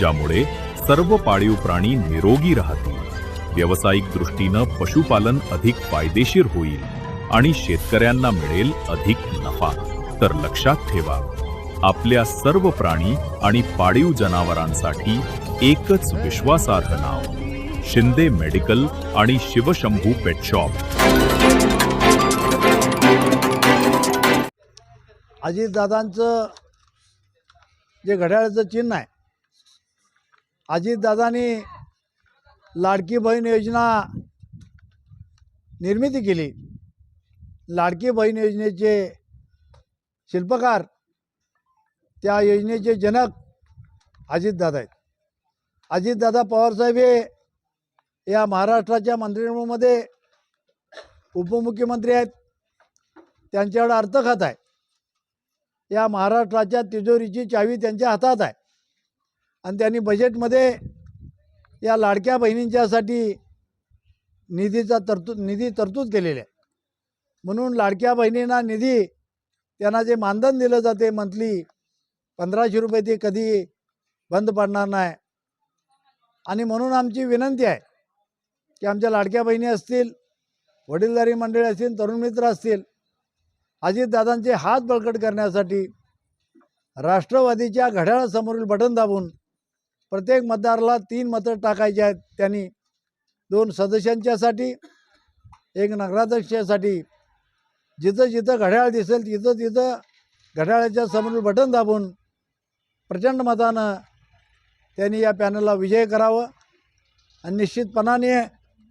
ज्यामुळे सर्व पाळीव प्राणी निरोगी राहतील. व्यावसायिक दृष्टीनं पशुपालन अधिक फायदेशीर होईल आणि शेतकऱ्यांना मिळेल अधिक नफा. तर लक्षात ठेवा आपल्या सर्व प्राणी आणि पाळीव जनावरांसाठी एकच विश्वासार्ह नाव शिंदे मेडिकल आणि शिवशंभू पेट शॉप. अजितदादांचं जे घड्याळाचं चिन्ह आहे अजितदादांनी लाडकी बहीण योजना निर्मिती केली. लाडकी बहीण योजनेचे शिल्पकार त्या योजनेचे जनक अजितदादा आहेत. अजितदादा पवारसाहेब हे या महाराष्ट्राच्या मंत्रिमंडळामध्ये उपमुख्यमंत्री आहेत. त्यांच्याकडे अर्थ खात आहे. या महाराष्ट्राच्या तिजोरीची चावी त्यांच्या हातात आहे. आणि त्यांनी बजेटमध्ये या लाडक्या बहिणींच्यासाठी निधीचा तरतूद निधी तरतूद केलेली आहे. म्हणून लाडक्या बहिणींना निधी त्यांना जे मानधन दिलं जाते मंथली पंधराशे रुपये ते कधी बंद पडणार नाही. आणि म्हणून आमची विनंती आहे की आमच्या लाडक्या बहिणी असतील वडीलधारी मंडळी असतील तरुण मित्र असतील अजितदादांचे हात बळकट करण्यासाठी राष्ट्रवादीच्या घड्याळासमोरील बटन दाबून प्रत्येक मतदाराला तीन मतं टाकायची आहेत. त्यांनी दोन सदस्यांच्यासाठी एक नगराध्यक्षासाठी. जिथं जिथं घड्याळ दिसेल तिथं तिथं घड्याळाच्या समोरील बटन दाबून प्रचंड मतानं त्यांनी या पॅनलला विजय करावं. आणि निश्चितपणाने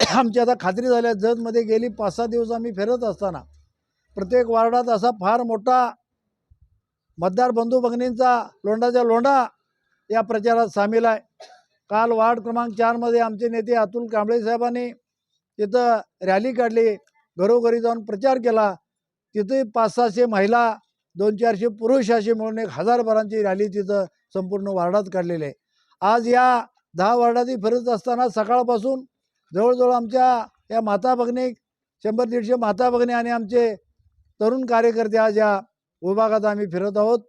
आमची आता खात्री झाल्या जतमध्ये गेली पाच सहा दिवस आम्ही फिरत असताना प्रत्येक वार्डात असा फार मोठा मतदार बंधू भगिनींचा लोंडाच्या लोंढा या प्रचारात सामील आहे. काल वार्ड क्रमांक चारमध्ये आमचे नेते अतुल कांबळे साहेबांनी तिथं रॅली काढली. घरोघरी जाऊन प्रचार केला. तिथे पाच सहाशे महिला दोन चारशे पुरुष असे मिळून एक हजारभरांची रॅली तिथं संपूर्ण वार्डात काढलेली आहे. आज या दहा वार्डातही फिरत असताना सकाळपासून जवळजवळ आमच्या या माता भगिनी शंभर दीडशे माता भगिनी आणि आमचे तरुण कार्यकर्ते आज या विभागात आम्ही फिरत आहोत.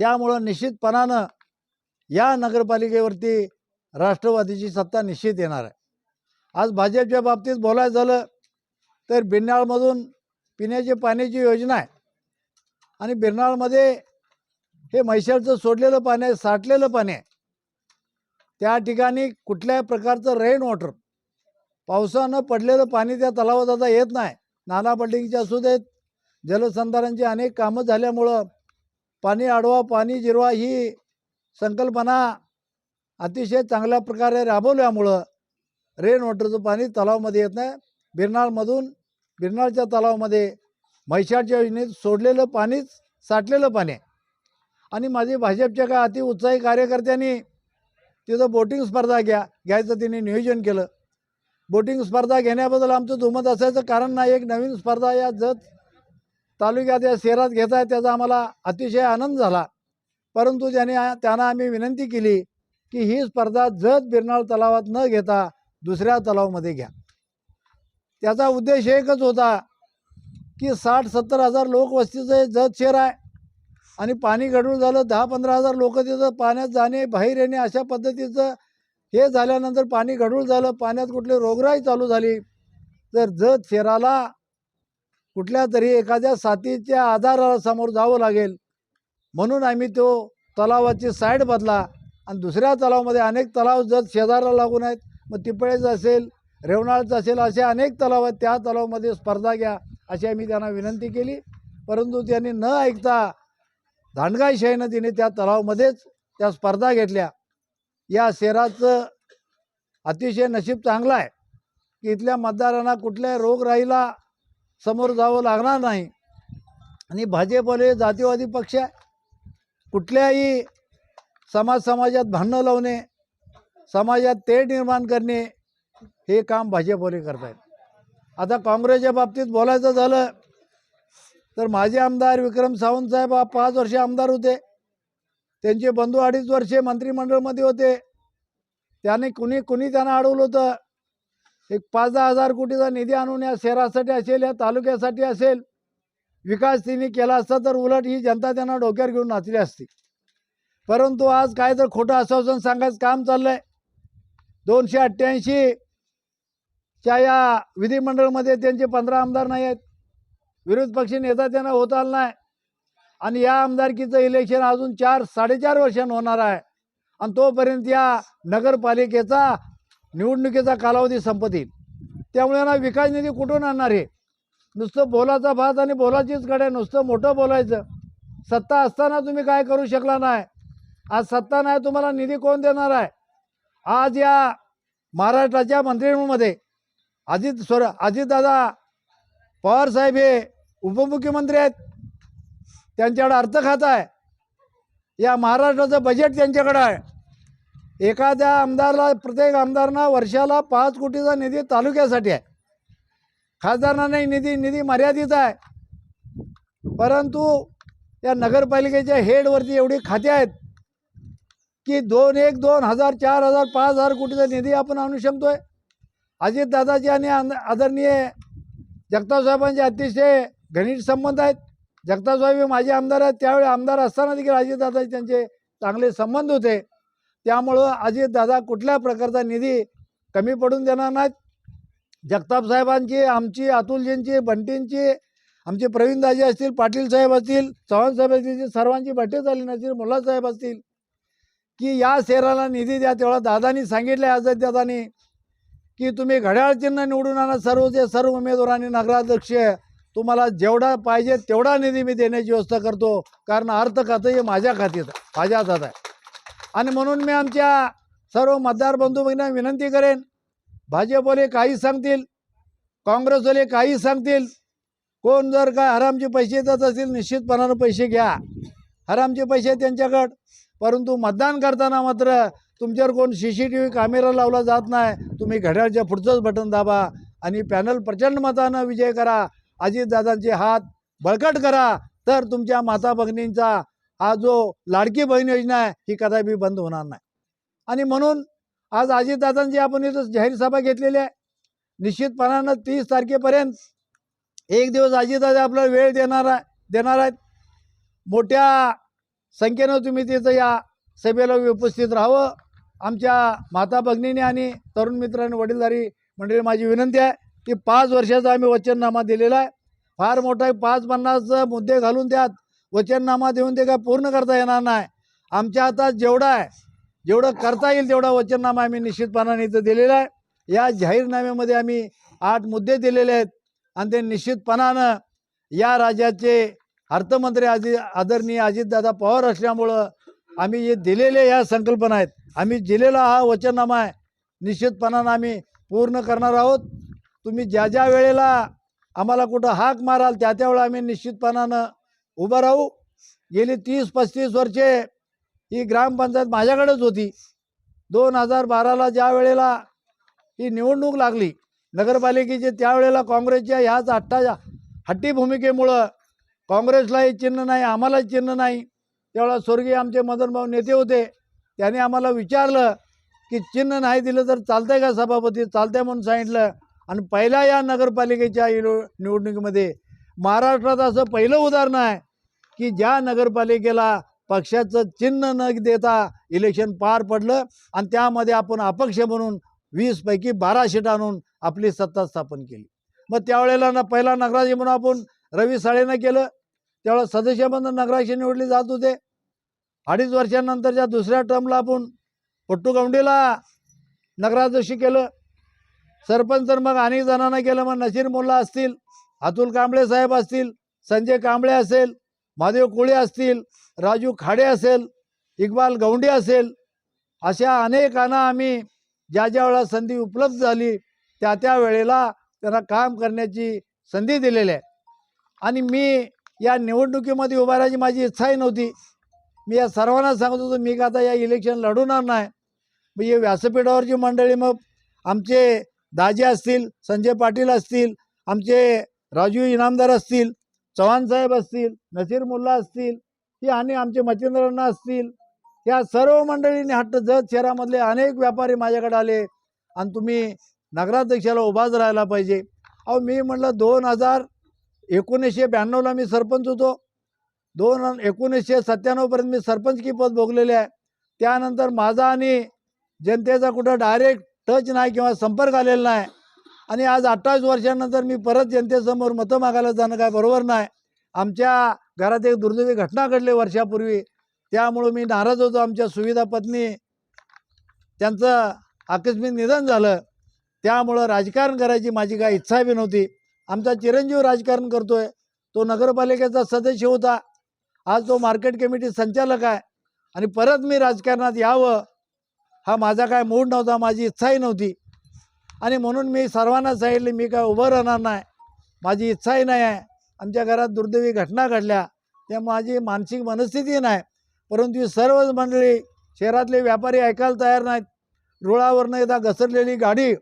त्यामुळं निश्चितपणानं या नगरपालिकेवरती राष्ट्रवादीची सत्ता निश्चित येणार आहे. आज भाजपच्या बाबतीत बोलायचं झालं तर बिरनाळमधून पिण्याची पाण्याची योजना आहे. आणि बिरनाळमध्ये हे म्हैशाळचं सोडलेलं पाणी आहे साठलेलं पाणी आहे. त्या ठिकाणी कुठल्याही प्रकारचं रेन वॉटर पावसानं पडलेलं पाणी त्या तलावात आता येत नाही. नाना बिल्डिंगचे असू देत जलसंधारणची अनेक कामं झाल्यामुळं पाणी आडवा पाणी जिरवा ही संकल्पना अतिशय चांगल्या प्रकारे राबवल्यामुळं रेन वॉटरचं पाणी तलावामध्ये येत नाही. बिरनाळमधून बिरनाळच्या तलावामध्ये म्हैशाच्या योजनेत सोडलेलं पाणीच साठलेलं पाणी आहे. आणि माझी भाजपच्या काय अति उत्साही कार्यकर्त्यांनी तिथं बोटिंग स्पर्धा घ्या घ्यायचं तिने नियोजन केलं. बोटिंग स्पर्धा घेण्याबद्दल आमचं दुमत असायचं कारण नाही एक नवीन स्पर्धा या जत तालुक्यात या शहरात घेत आहे त्याचा आम्हाला अतिशय आनंद झाला. परंतु ज्याने त्यांना आम्ही विनंती केली की ही स्पर्धा जत बिरनाळ तलावात न घेता दुसऱ्या तलावामध्ये घ्या. त्याचा उद्देश एकच होता की साठ सत्तर हजार लोकवस्तीचं जत शहर आहे आणि पाणी गढूळ झालं दहा पंधरा हजार लोक तिथं पाण्यात जाणे बाहेर येणे अशा पद्धतीचं हे झाल्यानंतर पाणी गडूळ झालं पाण्यात कुठली रोगराई चालू झाली तर जत शहराला कुठल्या तरी एखाद्या साथीच्या आधाराला समोर जावं लागेल. म्हणून आम्ही तो तलावाची साईड बदला आणि दुसऱ्या तलावामध्ये अनेक तलाव जर शेजारला लागून आहेत मग तिपळेचं असेल रेवणाळचं असेल असे अनेक तलाव आहेत त्या तलावामध्ये स्पर्धा घ्या अशी आम्ही त्यांना विनंती केली. परंतु त्यांनी न ऐकता दांडगाईशाहीनं तिने त्या तलावामध्येच त्या स्पर्धा घेतल्या. या शहराचं अतिशय नशीब चांगलं आहे की इथल्या मतदारांना कुठल्याही रोगराईला समोर जावं लागणार नाही. आणि भाजपले जातीवादी पक्ष आहे कुठल्याही समाज समाजात भांडणं लावणे समाजात ते निर्माण करणे हे काम भाजपवाले करत आहेत आता काँग्रेसच्या बाबतीत बोलायचं झालं तर माझे आमदार विक्रम सावंत साहेब हा पाच वर्ष आमदार होते. त्यांचे बंधू अडीच वर्षे मंत्रिमंडळमध्ये होते. त्याने कुणी कुणी त्यांना अडवलं होतं? एक पाच दहा हजार कोटीचा निधी आणून या शहरासाठी असेल या तालुक्यासाठी असेल विकास तिने केला असता तर उलट ही जनता त्यांना डोक्यावर घेऊन नाचली असती. परंतु आज काय तर खोटं आश्वासन सांगायचं काम चाललंय. दोनशे अठ्ठ्याऐंशी च्या या विधिमंडळमध्ये त्यांचे पंधरा आमदार नाही आहेत. विरोध पक्ष नेता त्यांना होत आला नाही. आणि या आमदारकीचं इलेक्शन अजून चार साडेचार वर्षांनी होणार आहे. आणि तोपर्यंत या नगरपालिकेचा निवडणुकीचा कालावधी संपत येईल. त्यामुळे ना विकास निधी कुठून आणणार आहे नुसतं बोलाचा भात आणि बोलाचीच कडे नुसतं मोठं बोलायचं. सत्ता असताना तुम्ही काय करू शकला नाही? आज सत्ता नाही तुम्हाला निधी कोण देणार आहे? आज या महाराष्ट्राच्या मंत्रिमंडळामध्ये अजित स्वर अजितदादा पवार साहेब हे उपमुख्यमंत्री आहेत. त्यांच्याकडे अर्थखातं आहे. या महाराष्ट्राचं बजेट त्यांच्याकडं आहे. एखाद्या आमदारला प्रत्येक आमदारांना वर्षाला पाच कोटीचा निधी तालुक्यासाठी आहे. खासदारांना नाही निधी निधी मर्यादित आहे. परंतु या नगरपालिकेच्या हेडवरती एवढी खाते आहेत की दोन एक दोन हजार चार हजार पाच हजार कोटीचा निधी आपण आणू शकतोय. अजितदादाची आणि आदरणीय जगतासाहेबांचे अतिशय घनिष्ठ संबंध आहेत. जगतासाहेब हे माझे आमदार आहेत. त्यावेळी आमदार असताना देखील अजितदादाचे त्यांचे चांगले संबंध होते. त्यामुळं अजितदादा कुठल्या प्रकारचा निधी कमी पडून देणार नाहीत. जगताप साहेबांची आमची अतुलजींची बंटींची आमचे प्रवीणदाजी असतील पाटील साहेब असतील चव्हाण साहेब असतील सर्वांची भेटे झाली नसतील मुलासाहेब असतील की या शहराला निधी द्या तेवढा दादानी सांगितलं आझाद दादानी की तुम्ही घड्याळ चिन्ह निवडून आणा सर्वचे सर्व उमेदवारांनी नगराध्यक्ष तुम्हाला जेवढा पाहिजे तेवढा निधी मी देण्याची व्यवस्था करतो कारण अर्थ खातं हे माझ्या खात्यात माझ्या हातात आहे. आणि म्हणून मी आमच्या सर्व मतदार बंधू भगिनींना विनंती करेन भाजपवाले काही सांगतील काँग्रेसवाले काही सांगतील. कोण जर काय हरामचे पैसे देत असतील निश्चितपणानं पैसे घ्या. हरामचे पैसे त्यांच्याकडं. परंतु मतदान करताना मात्र तुमच्यावर कोण C C T V camera लावला जात नाही. तुम्ही घड्याळच्या पुढचंच बटन दाबा आणि पॅनल प्रचंड मतानं विजय करा. अजितदादांचे हात बळकट करा. तर तुमच्या माता भगिनींचा हा जो लाडकी बहीण योजना आहे ही कदापि बंद होणार नाही. आणि म्हणून आज अजितदादांची आपण इथं जाहीर सभा घेतलेली आहे. निश्चितपणानं तीस तारखेपर्यंत एक दिवस अजितदादा आपल्याला वेळ देणार आहे देणार आहेत. मोठ्या संख्येनं तुम्ही तिथं या सभेला उपस्थित राहावं. आमच्या माता भगिनीने आणि तरुण मित्रांनी वडीलधारी मंडळी माझी विनंती आहे की पाच वर्षाचा आम्ही वचननामा दिलेला आहे. फार मोठा पाच पन्नास मुद्दे घालून त्यात वचननामा देऊन ते काय पूर्ण करता येणार नाही. आमच्या हातात जेवढं आहे जेवढं करता येईल तेवढा वचननामा आम्ही निश्चितपणाने इथं दिलेला आहे. या जाहीरनाम्यामध्ये आम्ही आठ मुद्दे दिलेले आहेत. आणि ते निश्चितपणानं या राज्याचे अर्थमंत्री अजि आदरणीय अजितदादा पवार असल्यामुळं आम्ही जे दिलेले या संकल्पना आहेत आम्ही दिलेला हा वचननामा आहे निश्चितपणानं आम्ही पूर्ण करणार आहोत. तुम्ही ज्या ज्या वेळेला आम्हाला कुठं हाक माराल त्या त्यावेळेला आम्ही निश्चितपणानं उभं राहू. गेली तीस पस्तीस वर्षे ही ग्रामपंचायत माझ्याकडेच होती. दोन हजार बाराला ज्या वेळेला ही निवडणूक लागली नगरपालिकेची त्यावेळेला काँग्रेसच्या ह्याच हट्टा हट्टी भूमिकेमुळं काँग्रेसलाही चिन्ह नाही आम्हालाही चिन्ह नाही. त्यावेळेला स्वर्गीय आमचे मदनभाऊ नेते होते. त्याने आम्हाला विचारलं की चिन्ह नाही दिलं तर चालतंय का सभापती? चालतंय म्हणून सांगितलं. आणि पहिल्या या नगरपालिकेच्या निवडणुकीमध्ये महाराष्ट्रात असं पहिलं उदाहरण आहे की ज्या नगरपालिकेला पक्षाचं चिन्ह न देता इलेक्शन पार पडलं आणि त्यामध्ये आपण अपक्ष म्हणून वीसपैकी बारा सीट आणून आपली सत्ता स्थापन केली. मग त्यावेळेला ना पहिला नगराध्यक्ष म्हणून आपण रवी साळेनं केलं. त्यावेळेला सदस्य म्हणून निवडले जात होते. अडीच वर्षानंतरच्या दुसऱ्या टर्मला आपण पट्टू गौंडीला नगराजशी केलं. सरपंच तर मग अनेक जणांना केलं. मग नसीर मोल्ला असतील अतुल कांबळे साहेब असतील संजय कांबळे असेल महादेव कोळे असतील राजू खाडे असेल इक्बाल गवंडे असेल अशा अनेकांना आम्ही ज्या ज्या वेळा संधी उपलब्ध झाली त्या त्या वेळेला त्यांना काम करण्याची संधी दिलेली आहे. आणि मी या निवडणुकीमध्ये उभा राहायची माझी इच्छाही नव्हती. मी या सर्वांना सांगत होतो मी का आता या इलेक्शन लढवणार नाही. मग हे व्यासपीठावरची मंडळी मग आमचे दाजे असतील संजय पाटील असतील आमचे राजू इनामदार असतील चव्हाण साहेब असतील नसीर मुल्ला असतील हे आणि आमचे मच्छिंद्रांना असतील या सर्व मंडळींनी हट्ट जत शहरामधले अनेक व्यापारी माझ्याकडे आले. आणि तुम्ही नगराध्यक्षाला उभाच राहायला पाहिजे. अहो मी म्हटलं दोन हजार एकोणीसशे ब्याण्णवला मी सरपंच होतो. दोन एकोणीसशे सत्त्याण्णवपर्यंत मी सरपंचकी पद भोगलेले आहे. त्यानंतर माझा आणि जनतेचा कुठं डायरेक्ट टच नाही किंवा संपर्क आलेला नाही. आणि आज अठ्ठावीस वर्षानंतर मी परत जनतेसमोर मतं मागायला जाणं काय बरोबर नाही. आमच्या घरात एक दुर्दैवी घटना घडली वर्षापूर्वी. त्यामुळं मी नाराज होतो. आमच्या सुविधा पत्नी त्यांचं आकस्मिक निधन झालं. त्यामुळं राजकारण करायची माझी काय इच्छा बी नव्हती. आमचा चिरंजीव राजकारण करतोय. तो नगरपालिकेचा सदस्य होता. आज तो मार्केट कमिटी संचालक आहे. आणि परत मी राजकारणात यावं हा माझा काय मूड नव्हता माझी इच्छाही नव्हती. आणि म्हणून मी सर्वांना सांगितले मी काय उभं राहणार नाही. माझी इच्छाही नाही आहे. आमच्या घरात दुर्दैवी घटना घडल्या. त्या माझी मानसिक मनस्थिती नाही. परंतु सर्वच मंडळी शहरातले व्यापारी ऐकायला तयार नाहीत. रुळावरनं एकदा घसरलेली गाडी.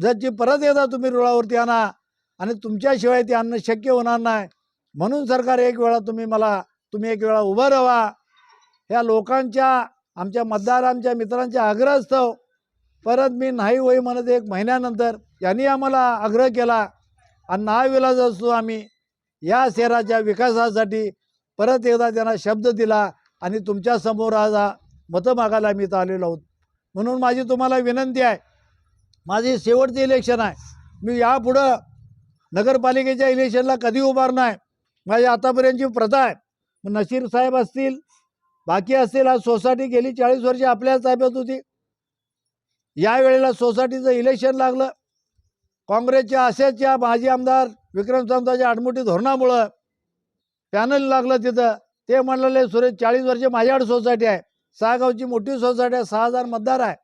जरची परत येता तुम्ही रुळावरती आणा आणि तुमच्याशिवाय ते आणणं शक्य होणार नाही. म्हणून सरकार एक वेळा तुम्ही मला तुम्ही एक वेळा उभं राहा. ह्या लोकांच्या आमच्या मतदार आमच्या मित्रांच्या आग्रहास्तव परत मी नाही होई म्हणत एक महिन्यानंतर यांनी आम्हाला आग्रह केला आणि नाविलाज असतो आम्ही. या शहराच्या विकासासाठी परत एकदा त्यांना शब्द दिला आणि तुमच्यासमोर आज हा मतं मागायला आम्ही इथं आलेलो आहोत. म्हणून माझी तुम्हाला विनंती आहे माझी शेवटचे इलेक्शन आहे. मी यापुढं नगरपालिकेच्या इलेक्शनला कधी उभार नाही. माझी आतापर्यंतची प्रथा आहे. मग नशीर साहेब असतील बाकी असतील आज सोसायटी गेली चाळीस वर्षे आपल्याच ताब्यात होती. या वेळेला सोसायटीचं इलेक्शन लागलं. काँग्रेसच्या असेच्या माजी आमदार विक्रम सावंताच्या आडमुठी धोरणामुळं पॅनल लागलं तिथं. ते म्हणलेले सुरेश चाळीस वर्ष माझ्याकडे सोसायटी आहे. सहागावची मोठी सोसायटी आहे सहा हजार मतदार आहे.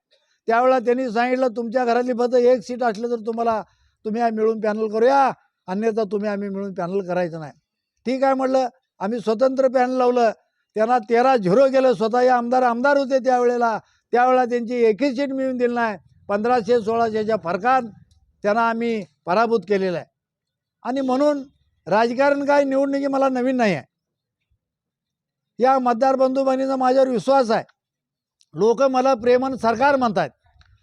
त्यावेळेला त्यांनी सांगितलं तुमच्या घरातली फक्त एक सीट असलं तर तुम्हाला तुम्ही मिळून पॅनल करूया. अन्यथा तुम्ही आम्ही मिळून पॅनल करायचं नाही. ठीक आहे म्हटलं. आम्ही स्वतंत्र पॅनल लावलं. त्यांना तेरा झिरो गेलं. स्वतः या आमदार आमदार होते त्यावेळेला. त्यावेळेला त्यांची एकही सीट मिळून दिली नाही. पंधराशे सोळाशेच्या फरकात त्यांना आम्ही पराभूत केलेलं आहे. आणि म्हणून राजकारण काय निवडणुकी मला नवीन नाही आहे. या मतदार बंधू माझ्यावर विश्वास आहे. लोक मला प्रेमन सरकार म्हणतात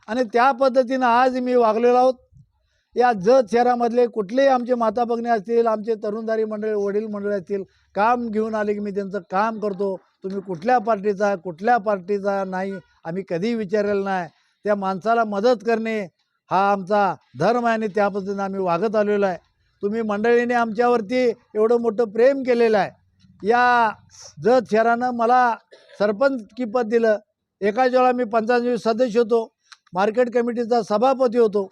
आणि त्या पद्धतीनं आज मी वागलेलो आहोत. या जत शहरामधले कुठलेही आमचे माता भगिनी असतील आमचे तरुणदारी मंडळी वडील मंडळी असतील काम घेऊन आले की मी त्यांचं काम करतो. तुम्ही कुठल्या पार्टीचा कुठल्या पार्टीचा नाही आम्ही कधीही विचारलेलं नाही. त्या माणसाला मदत करणे हा आमचा धर्म आहे आणि त्या पद्धतीनं आम्ही वागत आलेलो आहे. तुम्ही मंडळीने आमच्यावरती एवढं मोठं प्रेम केलेलं आहे. या जत शहरानं मला सरपंच की पद दिलं. एकाच वेळा मी पंचायत सदस्य होतो. मार्केट कमिटीचा सभापती होतो.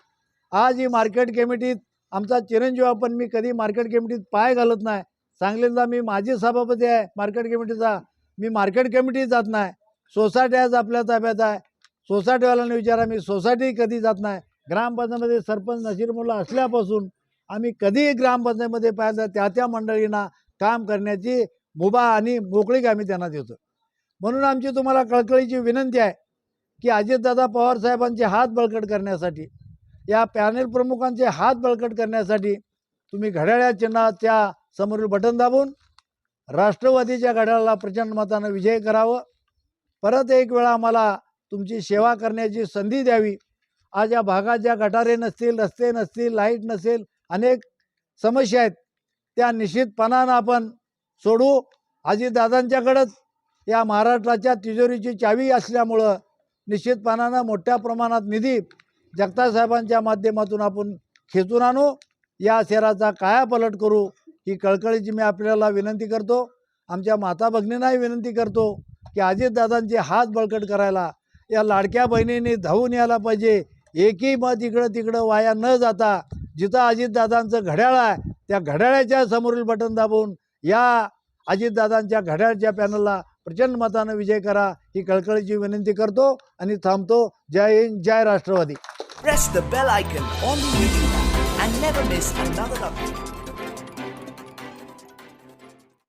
आज ही मार्केट कमिटीत आमचा चिरंजीव आपण मी कधी मार्केट कमिटीत पाय घालत नाही. सांगलीला मी माझी सभापती आहे. मार्केट कमिटीचा मी मार्केट कमिटीत जात नाही. सोसायटी आज आपल्या ताब्यात आहे. सोसायटीवाल्यांना विचारा मी सोसायटी कधी जात नाही. ग्रामपंचायतमध्ये सरपंच नशीर मुलं असल्यापासून आम्ही कधीही ग्रामपंचायतमध्ये पाहिलं त्या त्या मंडळींना काम करण्याची मुभा आणि मोकळीक आम्ही त्यांना देतो. म्हणून आमची तुम्हाला कळकळीची विनंती आहे की अजितदादा पवार साहेबांचे हात बळकट करण्यासाठी या पॅनेल प्रमुखांचे हात बळकट करण्यासाठी तुम्ही घड्याळ्या चिन्हाच्या समोरील बटन दाबून राष्ट्रवादीच्या घड्याळाला प्रचंड मतानं विजय करावं. परत एक वेळा आम्हाला तुमची सेवा करण्याची संधी द्यावी. आज या भागात ज्या गटारे नसतील रस्ते नसतील लाइट नसेल अनेक समस्या आहेत. त्या निश्चितपणानं आपण सोडू. अजितदादांच्याकडंच या महाराष्ट्राच्या तिजोरीची चावी असल्यामुळं निश्चितपणानं मोठ्या प्रमाणात निधी जगतासाहेबांच्या माध्यमातून आपण खेचून आणू. या शहराचा कायापलट करू. ही कळकळीची मी आपल्याला विनंती करतो आमच्या माता भगिनींनाही विनंती करतो की अजितदादांचे हात बळकट करायला या लाडक्या बहिणींनी धावून यायला पाहिजे. एकही मत इकडं तिकडं वाया न जाता जिथं अजितदादांचं घड्याळ आहे त्या घड्याळाच्या समोरील बटन दाबून या अजितदादांच्या घड्याळच्या पॅनलला प्रचंड मतानं विजय करा ही कळकळीची विनंती करतो आणि थांबतो. जय हिंद जय राष्ट्रवादी.